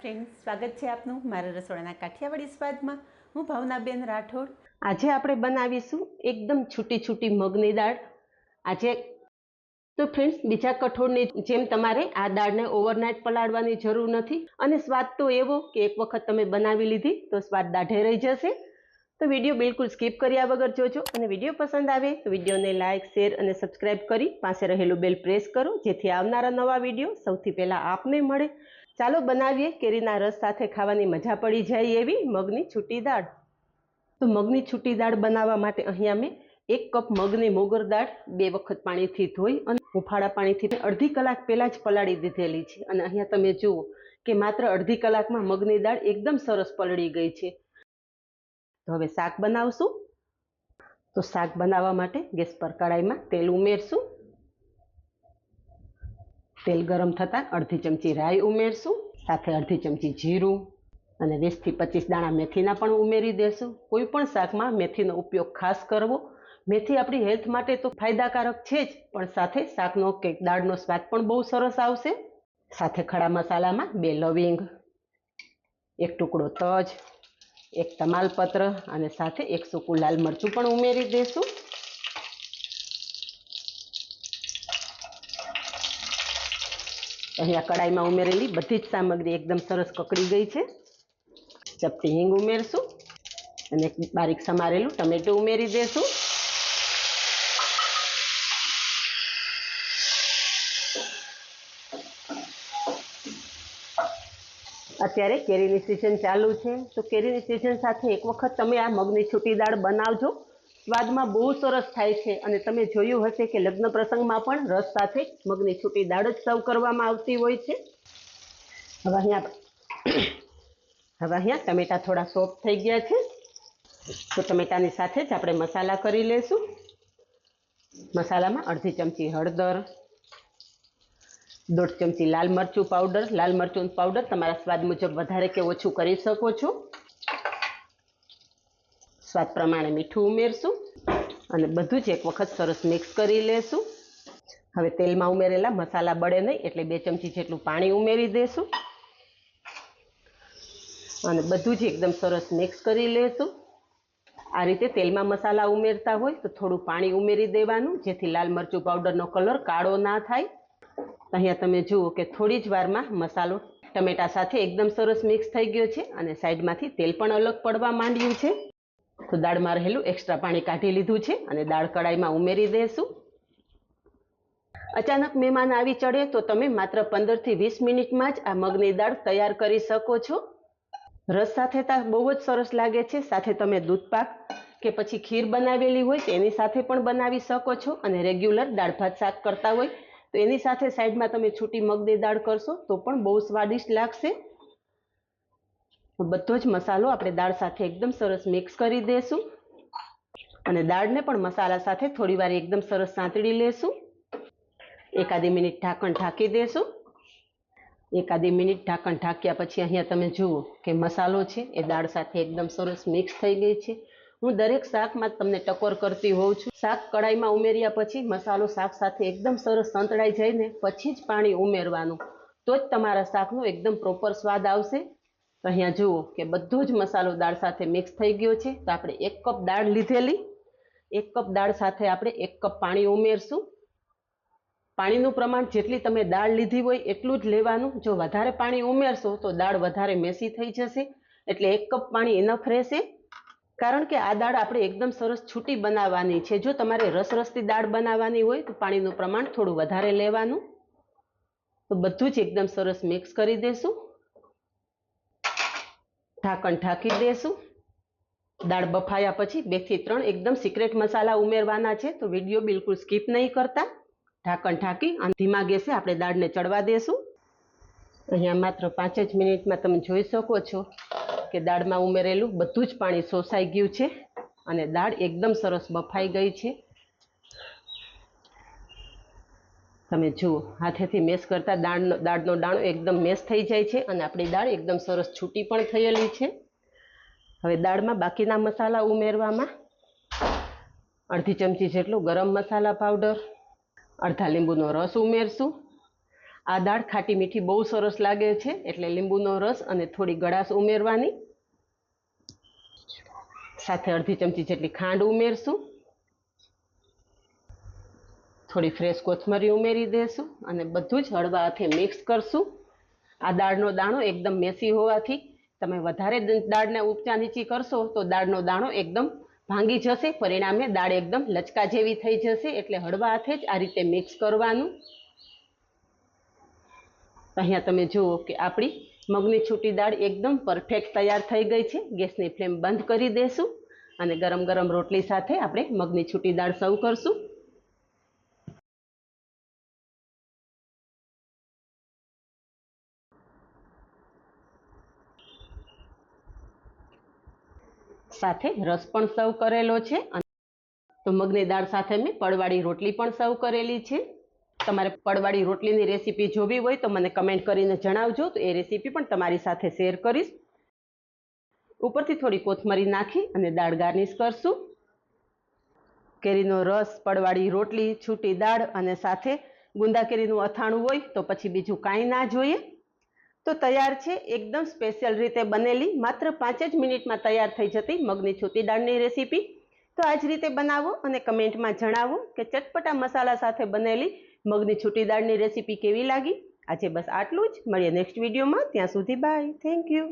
Friends સ્વાગત છે આપનું મારા રસોડાના કાઠિયાવાડી સ્વાદમાં. હું ભાવનાબેન રાઠોડ. આજે આપણે બનાવીશું એકદમ છૂટી છૂટી મગની દાળ. આજે તો ફ્રેન્ડ્સ બીજા કઠોળની જેમ તમારે આ દાળને ઓવરનાઇટ પલાળવાની જરૂર નથી. અને સ્વાદ તો એવો કે એક વખત તમે બનાવી લીધી તો સ્વાદ દાઢે રહી જશે. તો વીડિયો બિલકુલ સ્કીપ કર્યા વગર જોજો. અને વીડિયો પસંદ આવે તો વિડીયોને લાઇક શેર અને સબસ્ક્રાઇબ કરી પાસે રહેલું બેલ પ્રેસ કરો. જેથી આવનારા નવા વીડિયો સૌથી પહેલાં આપને મળે. ચાલો બનાવીએ કેરીના રસ સાથે ખાવાની મજા પડી જાય એવી મગની છૂટી દાળ. તો મગની છૂટી દાળ બનાવવા માટે અહીંયા મેં એક કપ મગની મોગર દાળ બે વખત પાણીથી ધોઈ અને હુંફાળા પાણીથી અડધી કલાક પહેલાં જ પલાળી દીધેલી છે. અને અહીંયા તમે જુઓ કે માત્ર અડધી કલાકમાં મગની દાળ એકદમ સરસ પલળી ગઈ છે. તો હવે શાક બનાવશું. તો શાક બનાવવા માટે ગેસ પર કડાઈમાં તેલ ઉમેરશું. તેલ ગરમ થતાં અડધી ચમચી રાઈ ઉમેરશું, સાથે અડધી ચમચી જીરું અને વીસથી પચીસ દાણા મેથીના પણ ઉમેરી દેશું. કોઈ પણ શાકમાં મેથીનો ઉપયોગ ખાસ કરવો. મેથી આપણી હેલ્થ માટે તો ફાયદાકારક છે જ, પણ સાથે શાકનો કે દાળનો સ્વાદ પણ બહુ સરસ આવશે. સાથે ખડા મસાલામાં બે લવિંગ, એક ટુકડો તજ, એક તમાલપત્ર અને સાથે એક સૂકું લાલ મરચું પણ ઉમેરી દેશું. અહીંયા કડાઈમાં ઉમેરેલી બધી જ સામગ્રી એકદમ સરસ કકડી ગઈ છે. ચપટી હિંગ ઉમેરશું અને બારીક સમારેલું ટમેટું ઉમેરી દેશું. અત્યારે કેરીની સિઝન ચાલુ છે. તો કેરીની સિઝન સાથે એક વખત તમે આ મગની છૂટી દાળ બનાવજો. સ્વાદમાં બહુ સરસ થાય છે અને તમે જોયું હશે કે લગ્ન પ્રસંગમાં પણ રસ સાથે મગની છૂટી દાળ જ સર્વ કરવામાં આવતી હોય છે. હવે અહીંયા હવે અહીંયા ટમેટા થોડા સોફ્ટ થઈ ગયા છે. તો ટમેટાની સાથે જ આપણે મસાલા કરી લેશું. મસાલામાં અડધી ચમચી હળદર, દોઢ ચમચી લાલ મરચું પાવડર લાલ મરચું પાવડર તમારા સ્વાદ મુજબ વધારે કે ઓછું કરી શકો છો. સ્વાદ પ્રમાણે મીઠું ઉમેરશું અને બધું જ એક વખત સરસ મિક્સ કરી લેશું. હવે તેલમાં ઉમેરેલા મસાલા બળે નહીં, એટલે બે ચમચી જેટલું પાણી ઉમેરી દેશું. અને બધું જ એકદમ સરસ મિક્સ કરી લેશું. આ રીતે તેલમાં મસાલા ઉમેરતા હોય તો થોડું પાણી ઉમેરી દેવાનું, જેથી લાલ મરચું પાવડરનો કલર કાળો ના થાય. અહીંયા તમે જુઓ કે થોડી જ વારમાં મસાલો ટમેટા સાથે એકદમ સરસ મિક્સ થઈ ગયો છે અને સાઈડમાંથી તેલ પણ અલગ પડવા માંડ્યું છે. તો દાળમાં રહેલું એક્સ્ટ્રા પાણી કાઢી લીધું છે અને દાળ કડાઈમાં ઉમેરી દેશું. અચાનક મહેમાન આવી ચડે તો તમે માત્ર પંદરથી વીસ મિનિટમાં જ આ મગની દાળ તૈયાર કરી શકો છો. રસ સાથે બહુ જ સરસ લાગે છે. સાથે તમે દૂધપાક કે પછી ખીર બનાવેલી હોય તેની સાથે પણ બનાવી શકો છો અને રેગ્યુલર દાળ ભાત શાક કરતા હોય તો એની સાથે સાઈડમાં તમે છૂટી મગની દાળ કરશો તો પણ બહુ સ્વાદિષ્ટ લાગશે. બધો જ મસાલો આપણે દાળ સાથે એકદમ સરસ મિક્સ કરી દઈશું અને દાળને પણ મસાલા સાથે થોડી વાર એકદમ સરસ સાંતળી લેશું. એકાદી મિનિટ ઢાંકણ ઢાંકી દેશું. એકાદી મિનિટ ઢાંકણ ઢાંક્યા પછી અહીંયા તમે જુઓ કે મસાલો છે, એ દાળ સાથે એકદમ સરસ મિક્સ થઈ ગઈ છે. હું દરેક શાકમાં તમને ટકોર કરતી હોઉં છું. શાક કડાઈમાં ઉમેર્યા પછી મસાલો શાક સાથે એકદમ સરસ સંતળાઈ જાય ને પછી જ પાણી ઉમેરવાનું. તો જ તમારા શાકનો એકદમ પ્રોપર સ્વાદ આવશે. તો અહીંયા જુઓ કે બધો જ મસાલો દાળ સાથે મિક્સ થઈ ગયો છે. તો આપણે એક કપ દાળ લીધેલી. એક કપ દાળ સાથે આપણે એક કપ પાણી ઉમેરશું. પાણીનું પ્રમાણ જેટલી તમે દાળ લીધી હોય એટલું જ લેવાનું. જો વધારે પાણી ઉમેરશો તો દાળ વધારે મેસી થઈ જશે. એટલે એક કપ પાણી ઇનફ રહેશે. કારણ કે આ દાળ આપણે એકદમ સરસ છૂટી બનાવવાની છે. જો તમારે રસરસથી દાળ બનાવવાની હોય તો પાણીનું પ્રમાણ થોડું વધારે લેવાનું. તો બધું જ એકદમ સરસ મિક્સ કરી દેશું. ઢાંકણ ઢાંકી દેશું. દાળ બફાયા પછી બેથી ત્રણ એકદમ સિક્રેટ મસાલા ઉમેરવાના છે, તો વીડિયો બિલકુલ સ્કીપ નહીં કરતા. ઢાંકણ ઢાંકી અને ધીમા ગેસે આપણે દાળને ચડવા દેશું. અહીંયા માત્ર પાંચ જ મિનિટમાં તમે જોઈ શકો છો કે દાળમાં ઉમેરેલું બધું જ પાણી શોષાઈ ગયું છે અને દાળ એકદમ સરસ બફાઈ ગઈ છે. તમે જુઓ હાથેથી મેશ કરતા દાળનો દાળનો દાણો એકદમ મેશ થઈ જાય છે અને આપણી દાળ એકદમ સરસ છૂટી પણ થયેલી છે. હવે દાળમાં બાકીના મસાલા ઉમેરવામાં અડધી ચમચી જેટલું ગરમ મસાલા પાવડર, અડધા લીંબુનો રસ ઉમેરશું. આ દાળ ખાટી મીઠી બહુ સરસ લાગે છે એટલે લીંબુનો રસ અને થોડી ગળાશ ઉમેરવાની. સાથે અડધી ચમચી જેટલી ખાંડ ઉમેરશું. થોડી ફ્રેશ કોથમરી ઉમેરી દેશું અને બધું જ હળવા હાથે મિક્સ કરશું. આ દાળનો દાણો એકદમ મેસી હોવાથી તમે વધારે દાળને ઉપચા નીચી કરશો તો દાળનો દાણો એકદમ ભાંગી જશે. પરિણામે દાળ એકદમ લચકા જેવી થઈ જશે એટલે હળવા હાથે જ આ રીતે મિક્સ કરવાનું. અહીંયા તમે જુઓ કે આપણી મગની છૂટી દાળ એકદમ પરફેક્ટ તૈયાર થઈ ગઈ છે. ગેસની ફ્લેમ બંધ કરી દેશું અને ગરમ ગરમ રોટલી સાથે આપણે મગની છૂટી દાળ સર્વ કરશું. સાથે રસ પણ સર્વ કરેલો છે તો મગની દાળ સાથે મેં પડવાળી રોટલી પણ સર્વ કરેલી છે. તમારે પડવાળી રોટલીની રેસીપી જોવી હોય તો મને કમેન્ટ કરીને જણાવજો. તો એ રેસીપી પણ તમારી સાથે શેર કરીશ. ઉપરથી થોડી કોથમરી નાખી અને દાળ ગાર્નિશ કરશું. કેરીનો રસ, પડવાળી રોટલી, છૂટી દાળ અને સાથે ગુંદા કેરીનું અથાણું હોય તો પછી બીજું કાંઈ ના જોઈએ. તો તૈયાર છે એકદમ સ્પેશિયલ રીતે બનેલી, માત્ર પાંચ જ મિનિટમાં તૈયાર થઈ જતી મગની છૂટી દાળની રેસીપી. તો આ જ રીતે બનાવો અને કમેન્ટમાં જણાવો કે ચટપટા મસાલા સાથે બનેલી મગની છૂટી દાળની રેસીપી કેવી લાગી. આજે બસ આટલું જ. મળીએ નેક્સ્ટ વિડીયોમાં. ત્યાં સુધી બાય. Thank you.